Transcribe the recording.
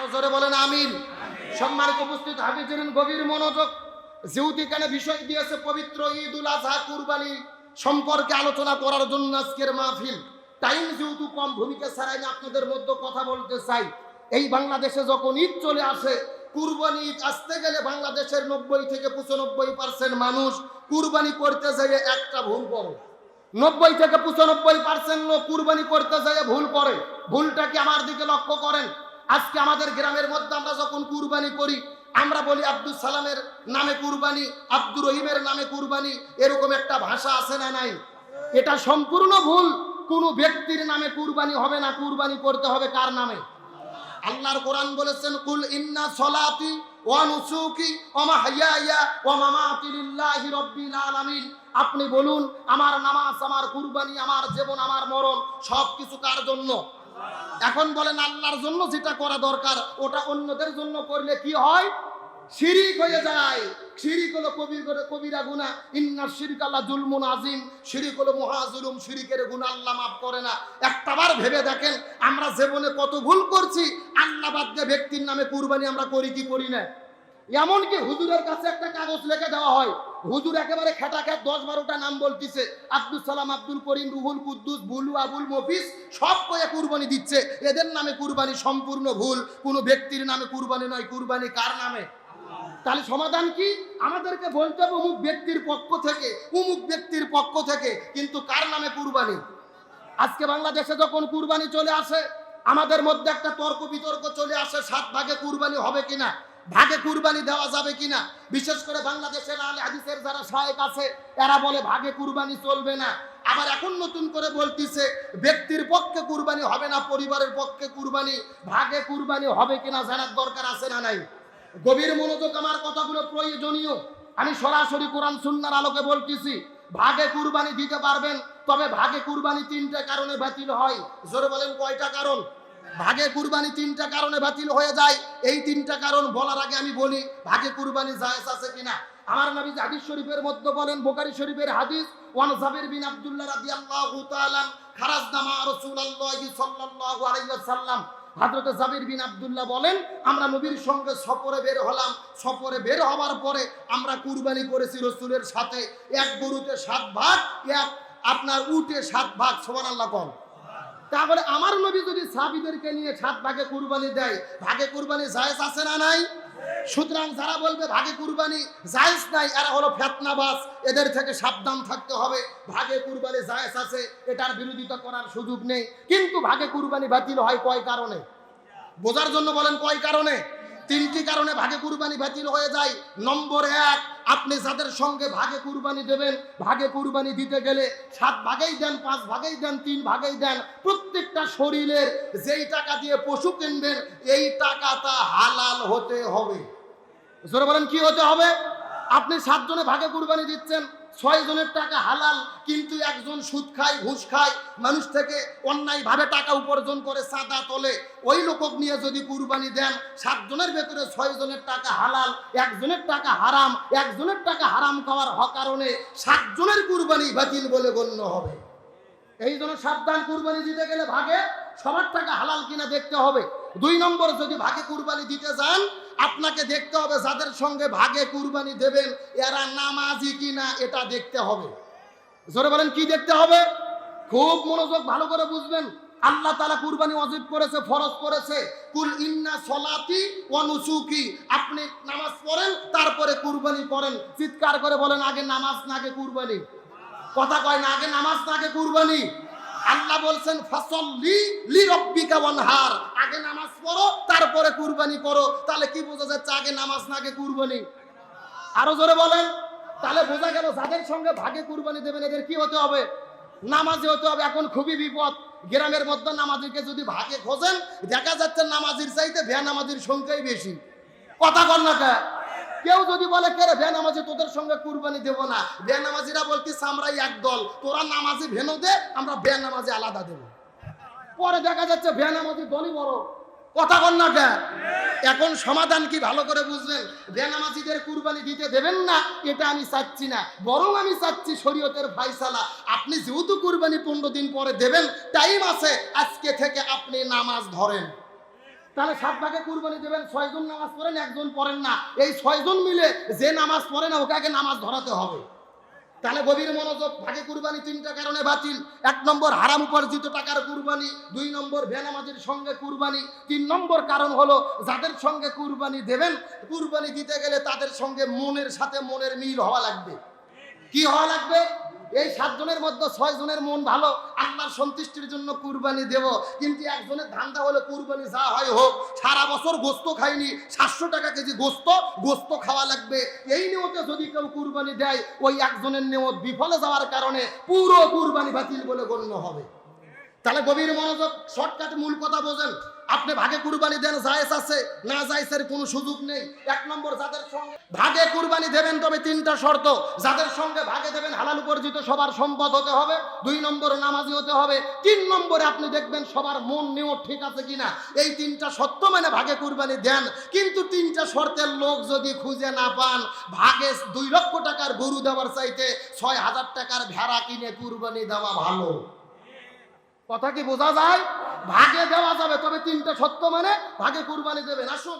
আরও জোরে বলেন, আমিন। সম্মানিত উপস্থিত গভীর মনোযোগ, যেহেতু এখানে বিষয় দিয়েছে পবিত্র ঈদ উল আজহা কুরবানি সম্পর্কে আলোচনা করার জন্য আজকের মাহফিল। টাইম যেহেতু কম, ভূমিকা ছাড়াই আপনাদের মধ্যে কথা বলতে চাই। এই বাংলাদেশে যখন ঈদ চলে আসে, কুরবানি ঈদ আসতে গেলে বাংলাদেশের নব্বই থেকে পঁচানব্বই পার্সেন্ট মানুষ কুরবানি করতে যাইয়ে একটা ভুল করে। নব্বই থেকে পঁচানব্বই পার্সেন্ট লোক কুরবানি করতে যাইয়ে ভুল করে। ভুলটা কি আমার দিকে লক্ষ্য করেন? আজকে আমাদের গ্রামের মধ্যে আমরা যখন কুরবানি করি, আমরা বলি আব্দুল সালামের নামে কুরবানি, আব্দুর রহিমের নামে কুরবানি, এরকম একটা ভাষা আছে না নাই? এটা সম্পূর্ণ ভুল। কোনো ব্যক্তির নামে কুরবানি হবে না, কুরবানি করতে হবে কার নামে? আল্লাহর কোরআন বলেছেন, কুল ইন্না সলাতি আপনি বলুন, আমার নামাজ, আমার কুরবানি, আমার জীবন, আমার মরণ সব কিছু কার জন্য? এখন বলেন আল্লাহর জন্য যেটা করা দরকার, ওটা অন্যদের জন্য করলে কি হয়? শিরিক হয়ে যায়। শিরিক হলো কবির কবিরা গুণা ইন্না শিরিক আল্লাহ জুলমুন আজিম শিরিক হলো মহাজুলুম। শিরিকের গুণা আল্লাহ মাফ করে না। একটাবার ভেবে দেখেন, আমরা জীবনে কত ভুল করছি, আল্লাহ বাদ দিয়ে ব্যক্তির নামে কুরবানি আমরা করি কি করি না? এমনকি হুজুরের কাছে একটা কাগজ লিখে দেওয়া হয় হুজুর একেবারে খেটা খেট দশ বারোটা নাম বলতিছে। আব্দুল সালাম, আব্দুল করিম, রুহুল কুদ্দুস, বুলু, আবুল মফিস, সব কয়ে কুরবানি দিচ্ছে। এদের নামে কুরবানি সম্পূর্ণ ভুল। কোনো ব্যক্তির নামে কুরবানি নয়। কুরবানি কার নামে? তাহলে সমাধান কি? আমাদেরকে বলতে হবে অমুক ব্যক্তির পক্ষ থেকে, অমুক ব্যক্তির পক্ষ থেকে, কিন্তু কার নামে কুরবানি? আজকে বাংলাদেশে যখন কুরবানি চলে আসে, আমাদের মধ্যে একটা তর্ক বিতর্ক চলে আসে, সাত ভাগে কুরবানি হবে কিনা? ভাগে কুরবানি দেওয়া যাবে কিনা? বিশেষ করে বাংলাদেশের আলে হাদিসের যারা সহায়ক আছে, এরা বলে ভাগে কুরবানি চলবে না। আবার এখন নতুন করে বলতিছে, ব্যক্তির পক্ষে কুরবানি হবে না, পরিবারের পক্ষে কুরবানি। ভাগে কুরবানি হবে কিনা জানার দরকার আছে না নাই? গভীর মনোযোগ আমার কথাগুলো প্রয়োজনীয়। আমি সরাসরি কোরআন সুন্নার আলোকে বলতেছি, ভাগে কুরবানি দিতে পারবেন, তবে ভাগে কুরবানি তিনটা কারণে বাতিল হয়। জোরে বলেন কয়টা কারণ? ভাগে কুরবানি তিনটা কারণে বাতিল হয়ে যায়। এই তিনটা কারণ বলার আগে আমি বলি, ভাগে কুরবানি জায়েজ আছে কিনা? আমার নবী হাদিস শরীফের মধ্যে বলেন বোকারি শরীফের হাদিস, ওয়ান জাবির বিন আব্দুল্লাহ রাদিয়াল্লাহু তাআলা খারাজনামা রাসূলুল্লাহি সাল্লাল্লাহু আলাইহি ওয়াসাল্লাম। হযরত জাবির বিন আব্দুল্লাহ বলেন, আমরা নবীর সঙ্গে সফরে বের হলাম। সফরে বের হওয়ার পরে আমরা কুরবানি করেছি রসুলের সাথে। এক গরুতে সাত ভাগ, এক আপনার উটে সাত ভাগ। সুবহানাল্লাহ, কোন। তারপরে আমার নবী যদি সাবিদেরকে নিয়ে সাত ভাগে কুরবানি দেয়, ভাগে কুরবানি জায়েজ আছে না নাই? সুতরাং যারা বলবে ভাগে কুরবানি জায়েজ নাই, এরা হলো ফেতনাবাস এদের থেকে সাবধান থাকতে হবে। ভাগে কুরবানি জায়েজ আছে, এটার বিরোধিতা করার সুযোগ নেই। কিন্তু ভাগে কুরবানি বাতিল হয় কয় কারণে? বোঝার জন্য বলেন কয় কারণে? তিনটি কারণে ভাগে কুরবানি বাতিল হয়ে যায়। নম্বর এক, আপনি যাদের সঙ্গে ভাগে কুরবানি দেবেন, ভাগে কুরবানি দিতে গেলে সাত ভাগেই দেন, পাঁচ ভাগেই দেন, তিন ভাগেই দেন। প্রত্যেকটা শরীরের যেই টাকা দিয়ে পশু কিনবেন, এই টাকাটা হালাল হতে হবে। জোরে বলেন কি হতে হবে? আপনি সাতজনে ভাগে কুরবানি দিচ্ছেন, ছয় জনের টাকা হালাল, কিন্তু একজন সুদ খায়, ঘুষ খায়, মানুষ থেকে অন্যায় ভাবে টাকা উপার্জন করে সাদা তোলে, ওই লোক নিয়ে যদি কুরবানি দেন, সাতজনের ভেতরে ছয় জনের টাকা হালাল, একজনের টাকা হারাম, একজনের টাকা হারাম খাওয়ার হ কারণে সাতজনের কুরবানি বাতিল বলে গণ্য হবে। এই জন্য সাবধান, কুরবানি দিতে গেলে ভাগে, সবার টাকা হালাল কিনা দেখতে হবে। দুই নম্বর, যদি ভাগে কুরবানি দিতে যান আপনাকে দেখতে হবে যাদের সঙ্গে ভাগে কুরবানি দেবেন, এরা নামাজি কিনা এটা দেখতে হবে। জোরে বলেন, কি দেখতে হবে? খুব মনোযোগ ভালো করে বুঝবেন। আল্লাহ তালা কুরবানি অজিব করেছে, ফরজ করেছে। কুল ইন্না সলাতি অনুসুকি আপনি নামাজ পড়েন, তারপরে কুরবানি করেন চিৎকার করে বলেন, আগে নামাজ না, আগে কুরবানি। কথা কয় না, আগে নামাজ না, আগে কুরবানি। আল্লাহ বলছেন, ফাসল্লি লি রব্বিকা ওয়ানহার। আগে নামাজ পড়ো, তারপরে কুরবানি করো। তাহলে কি বোঝা যাচ্ছে আগে নামাজ না আগে কুরবানি? আরও জোরে বলেন। তাহলে বোঝা গেল যাদের সঙ্গে ভাগে কুরবানি দেবেন, এদের কি হতে হবে? নামাজি হতে হবে। এখন খুবই বিপদ। গ্রামের মধ্যে নামাজিকে যদি ভাগে খোঁজেন, দেখা যাচ্ছে নামাজির চাইতে ভ্যা নামাজির সংখ্যাই বেশি। কথা কর না? কেউ যদি বলে, কে রে ভ্যা নামাজি, তোদের সঙ্গে কুরবানি দেবো না। ভ্যা নামাজিরা বলতিস আমরা এক দল তোরা নামাজি ভেনো দে, আমরা ভ্যা নামাজি আলাদা দেবো। পরে দেখা যাচ্ছে ভ্যা নামাজি দলই বড়। কথা কর না কে? এখন সমাধান কি ভালো করে বুঝবেন? বেনামাজিদের কুরবানি দিতে দেবেন না, এটা আমি চাচ্ছি না। বরং আমি চাচ্ছি শরীয়তের ফাইসালা আপনি যেহেতু কুরবানি পনেরো দিন পরে দেবেন, টাইম আছে, আজকে থেকে আপনি নামাজ ধরেন। তাহলে সাত ভাগে কুরবানি দেবেন, ছয়জন নামাজ পড়েন, একজন পড়েন না। এই ছয়জন মিলে যে নামাজ পড়ে না, ওকে আগে নামাজ ধরাতে হবে। তাহলে গভীর মনোযোগ, ভাগে কুরবানি তিনটা কারণে বাতিল। এক নম্বর, হারাম উপার্জিত টাকার কুরবানি। দুই নম্বর, বেনামাজির সঙ্গে কুরবানি। তিন নম্বর কারণ হলো, যাদের সঙ্গে কুরবানি দেবেন, কুরবানি দিতে গেলে তাদের সঙ্গে মনের সাথে মনের মিল হওয়া লাগবে। কি হওয়া লাগবে? এই সাতজনের মধ্যে ছয় জনের মন ভালো, আল্লাহর সন্তুষ্টির জন্য কুরবানি দেব। কিন্তু একজনের ধান্দা হলে কুরবানি যা হয় হোক, সারা বছর গোস্ত খাইনি, সাতশো টাকা কেজি গোস্ত গোস্ত খাওয়া লাগবে। এই নিয়তে যদি কেউ কুরবানি দেয়, ওই একজনের নিয়ত বিফলে যাওয়ার কারণে পুরো কুরবানি বাতিল বলে গণ্য হবে। তাহলে গভীর মনোযোগ শর্টকাট মূল কথা বোঝেন। আপনি ভাগে কুরবানি দেন, জায়েজ আছে, না জায়েজের কোনো সুযোগ নেই। এক নম্বর, যাদের সঙ্গে ভাগে কুরবানি দেবেন তবে তিনটা শর্ত। যাদের সঙ্গে ভাগে দেবেন, হালাল উপার্জিত সবার সম্পদ হতে হবে। দুই নম্বর নামাজি হতে হবে। তিন নম্বরে আপনি দেখবেন সবার মন নিয়ত ঠিক আছে কিনা। এই তিনটা সত্য মানে ভাগে কুরবানি দেন। কিন্তু তিনটা শর্তের লোক যদি খুঁজে না পান, ভাগে দুই লক্ষ টাকার গরু দেওয়ার চাইতে ছয় হাজার টাকার ভেড়া কিনে কুরবানি দেওয়া ভালো। কথা কি বোঝা যায়? ভাগে দেওয়া যাবে, তবে তিনটা সত্য মানে ভাগে কুরবানি দেবেন। আসুন।